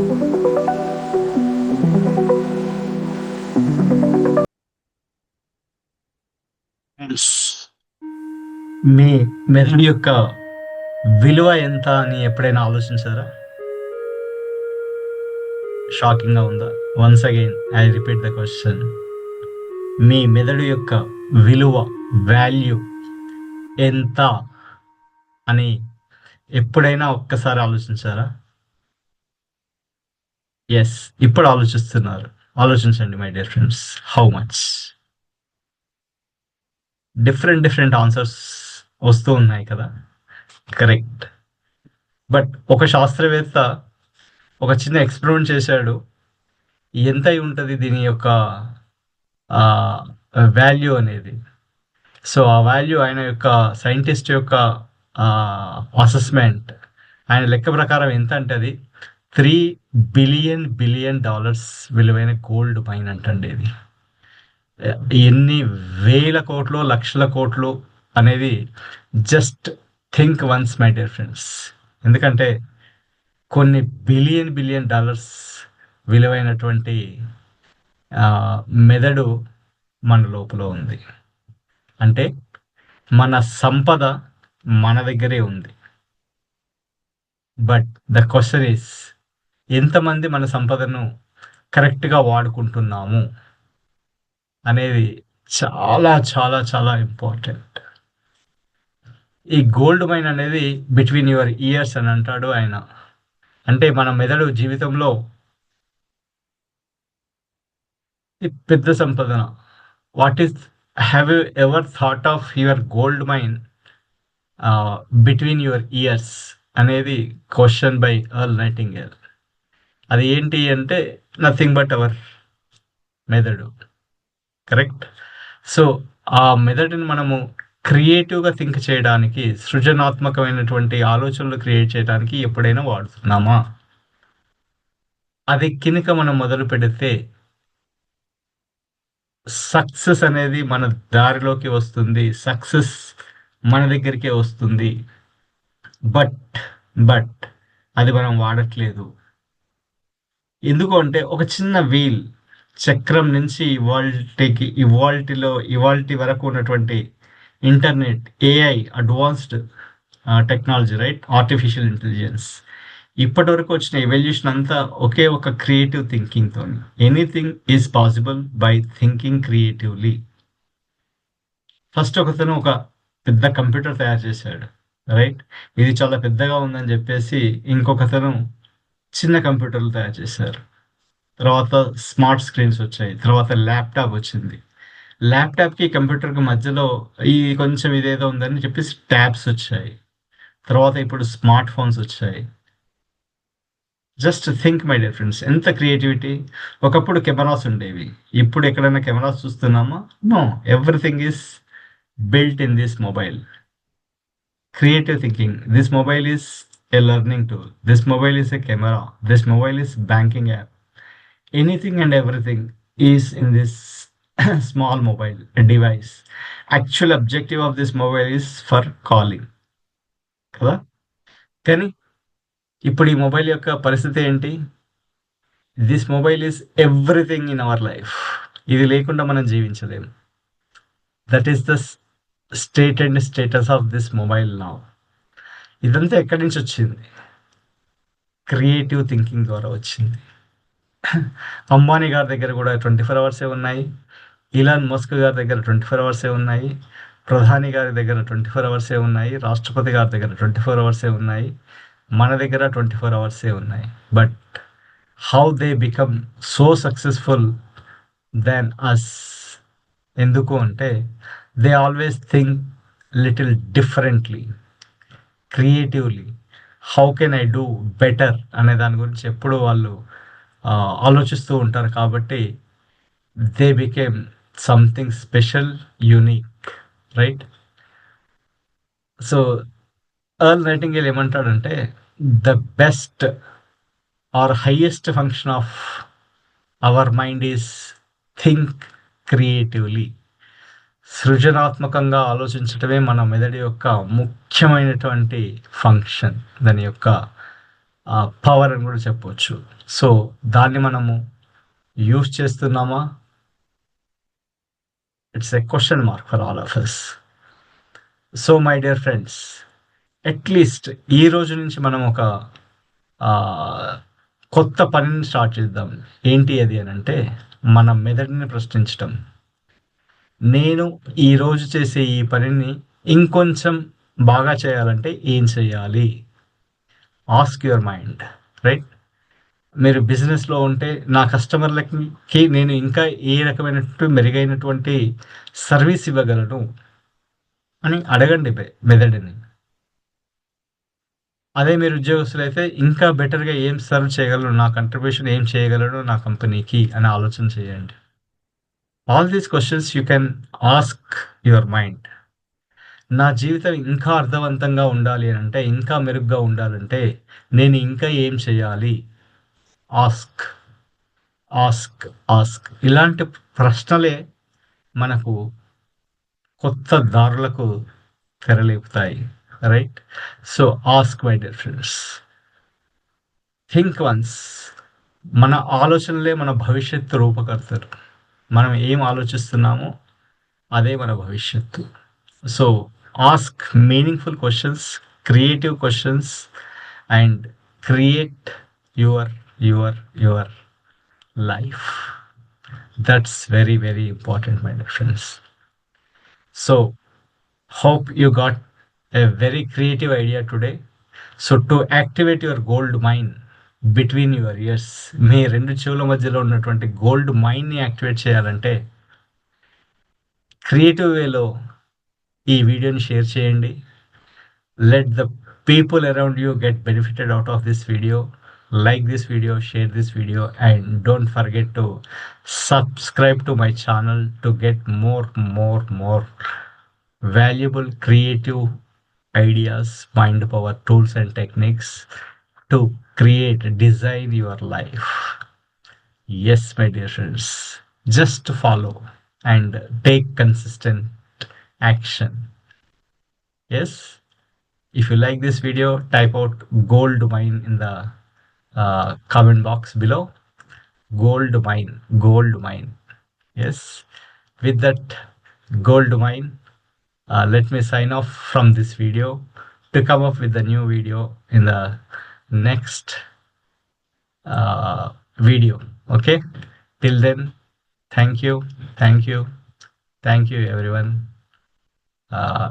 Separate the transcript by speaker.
Speaker 1: మీ మెదడు యొక్క విలువ ఎంత అని ఎప్పుడైనా ఆలోచించారా? షాకింగ్గా ఉందా? Once again I repeat the question మీ మెదడు యొక్క విలువ వాల్యూ ఎంత అని ఎప్పుడైనా ఒక్కసారి ఆలోచించారా? ఎస్ ఇప్పుడు ఆలోచిస్తున్నారు. ఆలోచించండి my dear friends how much different different answers వస్తూ ఉన్నాయి కదా. కరెక్ట్ బట్ ఒక శాస్త్రవేత్త ఒక చిన్న ఎక్స్పెరిమెంట్ చేశాడు. ఎంత అయి ఉంటుంది దీని యొక్క వాల్యూ అనేది? సో ఆ వాల్యూ ఆయన యొక్క సైంటిస్ట్ యొక్క అసెస్మెంట్ ఆయన లెక్క ప్రకారం ఎంత అంటే అది త్రీ బిలియన్ బిలియన్ డాలర్స్ విలువైన గోల్డ్ మైన్ అంటండి ఇది. ఎన్ని వేల కోట్లు లక్షల కోట్లు అనేది just think once my dear friends. ఎందుకంటే కొన్ని బిలియన్ బిలియన్ డాలర్స్ విలువైనటువంటి మెదడు మన లోపల ఉంది. అంటే మన సంపద మన దగ్గరే ఉంది. బట్ ద క్వశ్చన్ ఈస్ ఎంతమంది మన సంపదను కరెక్ట్గా వాడుకుంటున్నాము అనేది చాలా చాలా చాలా ఇంపార్టెంట్. ఈ గోల్డ్ మైన్ అనేది బిట్వీన్ యువర్ ఇయర్స్ అని అంటాడు ఆయన. అంటే మన మెదడు జీవితంలో పెద్ద సంపదన. What is have you ever thought of your gold mine between your ears అనేది క్వశ్చన్ బై అర్ల్ నైటింగేల్ అది ఏంటి అంటే నథింగ్ బట్ అవర్ మెదడు కరెక్ట్ సో ఆ మెదడుని మనము క్రియేటివ్గా థింక్ చేయడానికి సృజనాత్మకమైనటువంటి ఆలోచనలు క్రియేట్ చేయడానికి ఎప్పుడైనా వాడుతున్నామా? అది కినుక మనం మొదలు పెడితే సక్సెస్ అనేది మన దారిలోకి వస్తుంది సక్సెస్ మన దగ్గరికే వస్తుంది. బట్ బట్ అది మనం వాడట్లేదు. ఎందుకు అంటే ఒక చిన్న వీల్ చక్రం నుంచి ఇవాల్టీకి ఇవాల్టిలో ఇవాల్టి వరకు ఉన్నటువంటి internet AI advanced technology right artificial intelligence ఇప్పటి వరకు వచ్చిన ఎవల్యూషన్ అంతా ఒకే ఒక creative థింకింగ్తో anything is possible by thinking creatively first ఒకతను ఒక పెద్ద కంప్యూటర్ తయారు చేశాడు రైట్ ఇది చాలా పెద్దగా ఉందని చెప్పేసి ఇంకొకతను చిన్న కంప్యూటర్లు తయారు చేశారు. తర్వాత స్మార్ట్ స్క్రీన్స్ వచ్చాయి. తర్వాత ల్యాప్టాప్ వచ్చింది. ల్యాప్టాప్కి కంప్యూటర్కి మధ్యలో ఈ కొంచెం ఇదేదో ఉందని చెప్పేసి ట్యాబ్స్ వచ్చాయి. తర్వాత ఇప్పుడు స్మార్ట్ ఫోన్స్ వచ్చాయి. Just think my dear friends ఎంత క్రియేటివిటీ? ఒకప్పుడు కెమెరాస్ ఉండేవి. ఇప్పుడు ఎక్కడైనా cameras చూస్తున్నామా? No. Everything is built in this mobile. Creative thinking. This mobile is a learning tool this mobile is a camera this mobile is banking app anything and everything is in this small mobile device actual objective of this mobile is for calling కదా కానీ ఇప్పుడు ఈ mobile యొక్క పరిస్థితి ఏంటి this mobile is everything in our life ఇది లేకుండా మనం జీవించలేము that is the state and status of this mobile now ఇదంతా ఎక్కడి నుంచి వచ్చింది? క్రియేటివ్ థింకింగ్ ద్వారా వచ్చింది. అంబానీ గారి దగ్గర కూడా ట్వంటీ ఫోర్ అవర్సే ఉన్నాయి. ఇలాన్ మస్క్ గారి దగ్గర ట్వంటీ ఫోర్ అవర్సే ఉన్నాయి. ప్రధాని గారి దగ్గర ట్వంటీ ఫోర్ అవర్సే ఉన్నాయి. రాష్ట్రపతి గారి దగ్గర ట్వంటీ ఫోర్ అవర్సే ఉన్నాయి. మన దగ్గర ట్వంటీ ఫోర్ అవర్సే ఉన్నాయి. But how they become so successful then us ఎందుకు అంటే they always think little differently. Creatively. How can I do better అనే దాని గురించి ఎప్పుడు వాళ్ళు ఆలోచిస్తూ ఉంటారు కాబట్టి they became something special unique right so Earl writing ఏమంటాడంటే the best or highest function of our mind is think creatively సృజనాత్మకంగా ఆలోచించటమే మన మెదడు యొక్క ముఖ్య ముఖ్యమైనటువంటి ఫంక్షన్ దాని యొక్క పవర్ అని కూడా చెప్పవచ్చు. సో దాన్ని మనము యూస్ చేస్తున్నామా? It's a question mark for all of us so my dear friends at least ఈ రోజు నుంచి మనం ఒక కొత్త పనిని స్టార్ట్ చేద్దాం. ఏంటి అది అని అంటే మన మెదడుని ప్రశ్నించటం. నేను ఈరోజు చేసే ఈ పనిని ఇంకొంచెం బాగా చేయాలంటే ఏం చేయాలి? ఆస్క్ యువర్ మైండ్ రైట్ మీరు బిజినెస్లో ఉంటే నా కస్టమర్లకి నేను ఇంకా ఏ రకమైనటువంటి మెరుగైనటువంటి సర్వీస్ ఇవ్వగలను అని అడగండి మె- మెదడుని. అదే మీరు ఉద్యోగస్తులు అయితే ఇంకా బెటర్గా ఏం సర్వ్ చేయగలను నా కంట్రిబ్యూషన్ ఏం చేయగలను నా కంపెనీకి అని ఆలోచన చేయండి. All these questions you can ask your mind నా జీవితం ఇంకా అర్థవంతంగా ఉండాలి అని అంటే ఇంకా మెరుగ్గా ఉండాలంటే నేను ఇంకా ఏం చేయాలి? ఆస్క్. Ask ask. ఇలాంటి ప్రశ్నలే మనకు కొత్త దారులకు తెరలేపుతాయి right? So ask my dear friends think once. మన ఆలోచనలే మన భవిష్యత్తు రూపకర్తలు. మనం ఏం ఆలోచిస్తున్నామో అదే మన భవిష్యత్తు. So ask meaningful questions creative questions and create your your your life that's very very important my dear friends so hope you got a very creative idea today so to activate your gold mine between your ears మీ రెండు చెవుల మధ్యలో ఉన్నటువంటి gold మైన్ని activate చేయాలంటే creative వేలో ఈ వీడియోని share చేయండి. Let the people around you get benefited out of this video like this video share this video and don't forget to subscribe to my channel to get more more more valuable creative ideas mind power tools and techniques to create design your life yes my dear friends just follow and take consistent action. Yes? If you like this video type out gold mine in the uh, comment box below. Gold mine gold mine. Yes? With that gold mine uh, let me sign off from this video to come up with the new video in the next uh, video. Okay? Till then thank you thank you thank you everyone uh,